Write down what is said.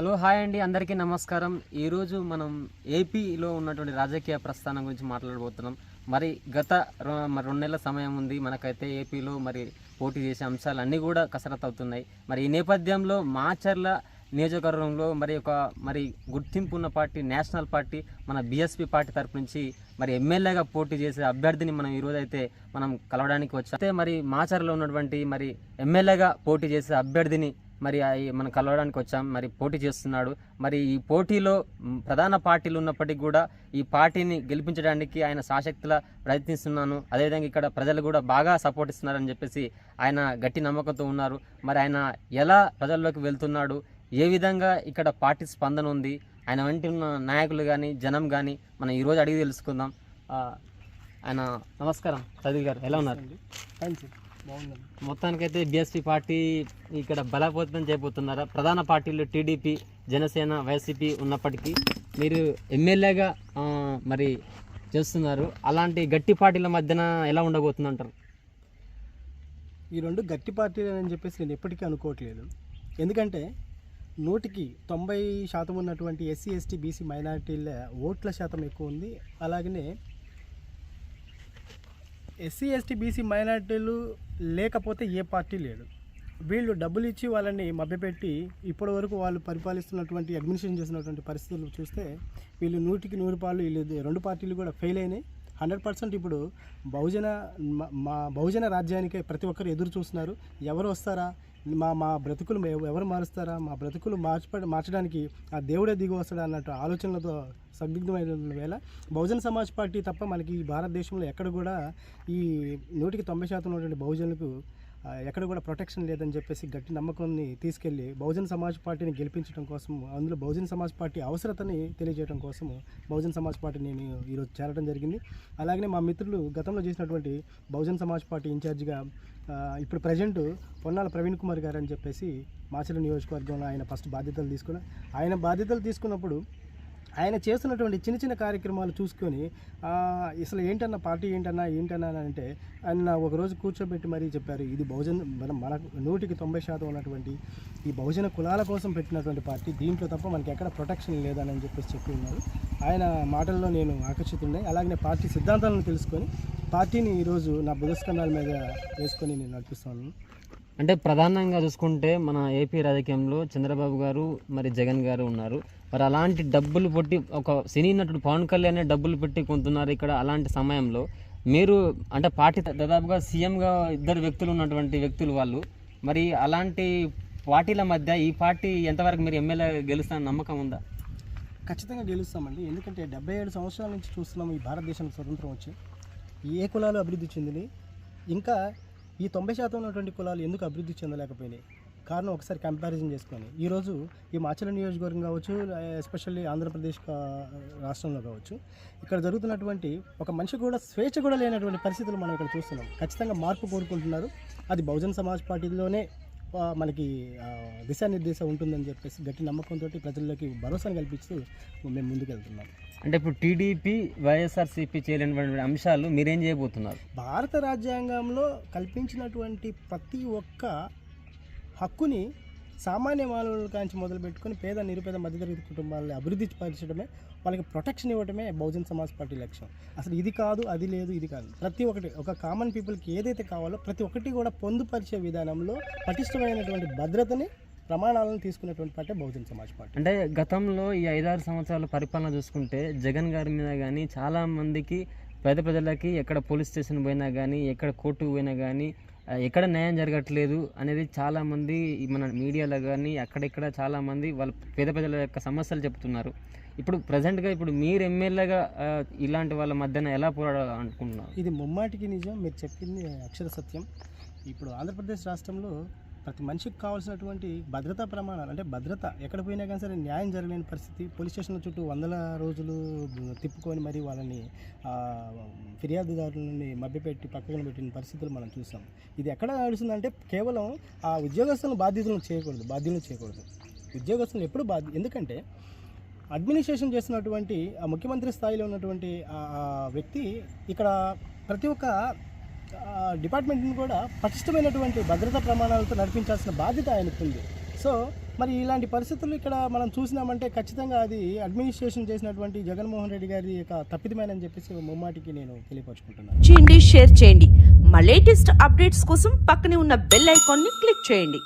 Hello hi అండి. అందరికీ నమస్కారం. ఈరోజు మనం ఏపీలో ఉన్నటువంటి రాజకీయ ప్రస్థానం గురించి మాట్లాడబోతున్నాం. మరి గత మరి రెండు నెలల సమయం ఉంది. మనకైతే ఏపీలో మరి పోటీ చేసే అంశాలు అన్నీ కూడా కసరత్ అవుతున్నాయి. మరి ఈ నేపథ్యంలో మాచర్ల నియోజకవర్గంలో మరి ఒక మరి గుర్తింపు ఉన్న పార్టీ నేషనల్ పార్టీ మన బీఎస్పీ పార్టీ తరపు నుంచి మరి ఎమ్మెల్యేగా పోటీ చేసే అభ్యర్థిని మనం ఈరోజు అయితే మనం కలవడానికి వచ్చాం. అయితే మరి మాచర్లో ఉన్నటువంటి మరి ఎమ్మెల్యేగా పోటీ చేసే అభ్యర్థిని మరి మనం కలవడానికి వచ్చాం మరి పోటీ చేస్తున్నాడు. మరి ఈ పోటీలో ప్రధాన పార్టీలు ఉన్నప్పటికీ కూడా ఈ పార్టీని గెలిపించడానికి ఆయన సాశక్తిలా ప్రయత్నిస్తున్నాను. అదేవిధంగా ఇక్కడ ప్రజలు కూడా బాగా సపోర్ట్ ఇస్తున్నారని చెప్పేసి ఆయన గట్టి నమ్మకంతో ఉన్నారు. మరి ఆయన ఎలా ప్రజల్లోకి వెళ్తున్నాడు? ఏ విధంగా ఇక్కడ పార్టీ స్పందన ఉంది? ఆయన వంటి ఉన్న నాయకులు కానీ జనం కానీ మనం ఈరోజు అడిగి తెలుసుకుందాం. ఆయన నమస్కారం చదివి గారు. ఎలా ఉన్నారు? థ్యాంక్ యూ మొత్తానికైతే బీఎస్పీ పార్టీ ఇక్కడ బలపోతం చేయబోతున్నారా? ప్రధాన పార్టీలు టీడీపీ జనసేన వైసీపీ ఉన్నప్పటికీ మీరు ఎమ్మెల్యేగా మరి చేస్తున్నారు. అలాంటి గట్టి పార్టీల మధ్యన ఎలా ఉండబోతుంది అంటారు ఈ రెండు గట్టి పార్టీలు అని చెప్పేసి నేను ఎప్పటికీ అనుకోవట్లేదు. ఎందుకంటే నూటికి తొంభై శాతం ఉన్నటువంటి ఎస్సీ ఎస్టీ బీసీ మైనారిటీల ఓట్ల శాతం ఎక్కువ ఉంది. అలాగనే ఎస్సీ ఎస్టీ బీసీ మైనారిటీలు లేకపోతే ఏ పార్టీ లేదు. వీళ్ళు డబ్బులు ఇచ్చి వాళ్ళని మభ్యపెట్టి ఇప్పటి వరకు వాళ్ళు పరిపాలిస్తున్నటువంటి అడ్మినిస్ట్రేషన్ చేసినటువంటి పరిస్థితులు చూస్తే వీళ్ళు నూటికి నూరు పాలు వీళ్ళు రెండు పార్టీలు కూడా ఫెయిల్ అయినాయి. హండ్రెడ్ పర్సెంట్ ఇప్పుడు బహుజన మా- మా బహుజన రాజ్యానికే ప్రతి ఒక్కరు ఎదురు చూస్తున్నారు. ఎవరు వస్తారా? మా మా బ్రతుకులు ఎవరు మారుస్తారా? మా బ్రతుకులు మార్చ మార్చడానికి ఆ దేవుడే దిగి వస్తాడు అన్నట్టు ఆలోచనలతో సందిగ్ధమైన వేళ బహుజన సమాజ్ పార్టీ తప్ప మనకి ఈ భారతదేశంలో ఎక్కడ కూడా ఈ నూటికి తొంభై శాతం ఉన్నటువంటి బహుజనులకు ఎక్కడ కూడా ప్రొటెక్షన్ లేదని చెప్పేసి గట్టి నమ్మకాన్ని తీసుకెళ్ళి బహుజన్ సమాజ్ పార్టీని గెలిపించడం కోసం అందులో బహుజన్ సమాజ్ పార్టీ అవసరతని తెలియజేయడం కోసం బహుజన్ సమాజ్ పార్టీ నేను ఈరోజు చేరడం జరిగింది. అలాగనే మా మిత్రులు గతంలో చేసినటువంటి బహుజన్ సమాజ్ పార్టీ ఇన్ఛార్జిగా ఇప్పుడు ప్రజెంట్ పొన్నాల ప్రవీణ్ కుమార్ గారు అని చెప్పేసి మాచల నియోజకవర్గంలో ఆయన ఫస్ట్ బాధ్యతలు తీసుకున్నారు ఆయన బాధ్యతలు తీసుకున్నప్పుడు ఆయన చేస్తున్నటువంటి చిన్న చిన్న కార్యక్రమాలు చూసుకొని అసలు ఏంటన్నా పార్టీ ఏంటన్నా ఏంటన్నా అని అంటే ఆయన ఒకరోజు కూర్చోబెట్టి మరీ చెప్పారు ఇది బహుజన మనం మన నూటికి తొంభై శాతం ఉన్నటువంటి ఈ బహుజన కులాల కోసం పెట్టినటువంటి పార్టీ దీంట్లో తప్ప మనకి ఎక్కడ ప్రొటెక్షన్ లేదని చెప్పేసి చెప్పి ఉన్నారు. ఆయన మాటల్లో నేను ఆకర్షితున్నాయి అలాగనే పార్టీ సిద్ధాంతాలను తెలుసుకొని పార్టీని ఈరోజు నా బుధస్కంధాల మీద వేసుకొని నేను నడిపిస్తాను. అంటే ప్రధానంగా చూసుకుంటే మన ఏపీ రాజకీయంలో చంద్రబాబు గారు మరి జగన్ గారు ఉన్నారు. మరి అలాంటి డబ్బులు పెట్టి ఒక సినీ నటుడు పవన్ కళ్యాణ్ డబ్బులు పెట్టి కొంటున్నారు ఇక్కడ అలాంటి సమయంలో. మీరు అంటే పార్టీ దాదాపుగా సీఎంగా ఇద్దరు వ్యక్తులు ఉన్నటువంటి వ్యక్తులు వాళ్ళు. మరి అలాంటి పార్టీల మధ్య ఈ పార్టీ ఎంతవరకు మీరు ఎమ్మెల్యే గెలుస్తారని నమ్మకం ఉందా? ఖచ్చితంగా గెలుస్తామండి. ఎందుకంటే డెబ్బై ఏడు సంవత్సరాల నుంచి చూస్తున్నాం ఈ భారతదేశం స్వతంత్రం వచ్చి. ఏ కులాలు అభివృద్ధి చెందినాయి ఇంకా ఈ తొంభై శాతం ఉన్నటువంటి కులాలు ఎందుకు అభివృద్ధి చెందలేకపోయినాయి? కారణం ఒకసారి కంపారిజన్ చేసుకొని. ఈరోజు ఈ మాచల నియోజకవర్గం కావచ్చు ఎస్పెషల్లీ ఆంధ్రప్రదేశ్ రాష్ట్రంలో కావచ్చు ఇక్కడ జరుగుతున్నటువంటి ఒక మనిషి కూడా స్వేచ్ఛ కూడా లేనటువంటి పరిస్థితులు మనం ఇక్కడ చూస్తున్నాం. ఖచ్చితంగా మార్పు కోరుకుంటున్నారు. అది బహుజన్ సమాజ్ పార్టీలోనే మనకి దిశానిర్దేశం ఉంటుందని చెప్పేసి గట్టి నమ్మకంతో ప్రజల్లోకి భరోసాను కల్పిస్తూ మేము ముందుకు వెళ్తున్నాం అంటే ఇప్పుడు టీడీపీ వైఎస్ఆర్సీపీ చేయలేనటువంటి అంశాలు మీరేం చేయబోతున్నారు? భారత రాజ్యాంగంలో కల్పించినటువంటి ప్రతి ఒక్క హక్కుని సామాన్య మానవుల కాంచి మొదలు పెట్టుకుని పేద నిరుపేద మధ్యతరగతి కుటుంబాలని అభివృద్ధి పరచడమే వాళ్ళకి ప్రొటెక్షన్ ఇవ్వడమే బహుజన్ సమాజ్ పార్టీ లక్ష్యం. అసలు ఇది కాదు అది లేదు ఇది కాదు. ప్రతి ఒక్కటి ఒక కామన్ పీపుల్కి ఏదైతే కావాలో ప్రతి ఒక్కటి కూడా పొందుపరిచే విధానంలో పటిష్టమైనటువంటి భద్రతని ప్రమాణాలను తీసుకున్నటువంటి పార్టీ బహుజన్ సమాజ్ పార్టీ. అంటే గతంలో ఈ ఐదారు సంవత్సరాల పరిపాలన చూసుకుంటే జగన్ గారి మీద కానీ చాలామందికి పేద ప్రజలకి ఎక్కడ పోలీస్ స్టేషన్ పోయినా కానీ ఎక్కడ కోర్టుకు పోయినా కానీ ఎక్కడ న్యాయం జరగట్లేదు అనేది చాలామంది మన మీడియాలో కానీ అక్కడెక్కడ చాలామంది వాళ్ళ పేద ప్రజల యొక్క సమస్యలు చెప్తున్నారు. ఇప్పుడు ప్రజెంట్గా ఇప్పుడు మీరు ఎమ్మెల్యేగా ఇలాంటి వాళ్ళ మధ్యన ఎలా పోరాడాలనుకుంటున్నారు? ఇది ముమ్మాటికి నిజం మీరు చెప్పింది అక్షర సత్యం. ఇప్పుడు ఆంధ్రప్రదేశ్ రాష్ట్రంలో ప్రతి మనిషికి కావాల్సినటువంటి భద్రతా ప్రమాణాలు అంటే భద్రత ఎక్కడ పోయినా కానీ సరే న్యాయం జరగలేని పరిస్థితి. పోలీస్ స్టేషన్ల చుట్టూ వందల రోజులు తిప్పుకొని మరి వాళ్ళని ఫిర్యాదుదారులని మభ్యపెట్టి పక్కన పెట్టిన పరిస్థితులు మనం చూసాం. ఇది ఎక్కడ నడుస్తుందంటే కేవలం ఆ ఉద్యోగస్తులను బాధ్యతలను చేయకూడదు బాధ్యతలు చేయకూడదు. ఉద్యోగస్తులు ఎప్పుడు బాధ్య ఎందుకంటే అడ్మినిస్ట్రేషన్ చేస్తున్నటువంటి ఆ ముఖ్యమంత్రి స్థాయిలో ఉన్నటువంటి వ్యక్తి ఇక్కడ ప్రతి ఒక్క డిపార్ట్మెంట్ని కూడా పటిష్టమైనటువంటి భద్రతా ప్రమాణాలతో నడిపించాల్సిన బాధ్యత ఆయనకు ఉంది. సో మరి ఇలాంటి పరిస్థితులు ఇక్కడ మనం చూసినామంటే ఖచ్చితంగా అది అడ్మినిస్ట్రేషన్ చేసినటువంటి జగన్మోహన్ రెడ్డి గారి యొక్క తప్పిదమేనని చెప్పేసి ముమ్మాటికి నేను తెలియపరుచుకుంటున్నాను. చేయండి షేర్ చేయండి. మా లేటెస్ట్ అప్డేట్స్ కోసం పక్కనే ఉన్న బెల్ ఐకాన్ని క్లిక్ చేయండి.